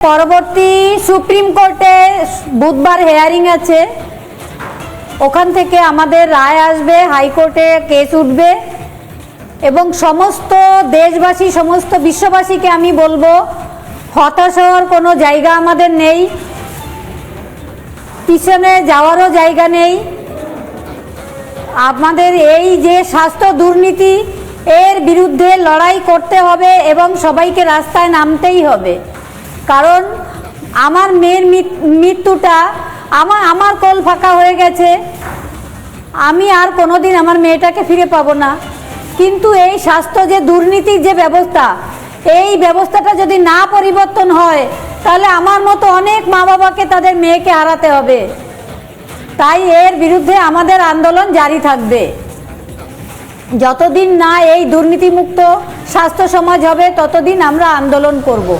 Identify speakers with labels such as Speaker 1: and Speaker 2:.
Speaker 1: পরবর্তী সুপ্রিম কোর্টে বুধবার হেয়ারিং আছে। ওখান থেকে আমাদের রায় আসবে, হাইকোর্টে কেস উঠবে এবং সমস্ত দেশবাসী, সমস্ত বিশ্ববাসীকে আমি বলব, হতাশ হওয়ার কোনো জায়গা আমাদের নেই। পিছনে যাওয়ারও জায়গা নেই। আমাদের এই যে স্বাস্থ্য দুর্নীতি, এর বিরুদ্ধে লড়াই করতে হবে এবং সবাইকে রাস্তায় নামতেই হবে। কারণ আমার মেয়ের মৃত্যুটা আমার আমার কোল ফাঁকা হয়ে গেছে। আমি আর কোনোদিন আমার মেয়েটাকে ফিরে পাবো না। কিন্তু এই স্বাস্থ্য যে দুর্নীতির যে ব্যবস্থা, এই ব্যবস্থাটা যদি না পরিবর্তন হয়, তাহলে আমার মতো অনেক মা বাবাকে তাদের মেয়েকে হারাতে হবে। তাই এর বিরুদ্ধে আমাদের আন্দোলন জারি থাকবে। যতদিন না এই দুর্নীতিমুক্ত স্বাস্থ্য সমাজ হবে, ততদিন আমরা আন্দোলন করব।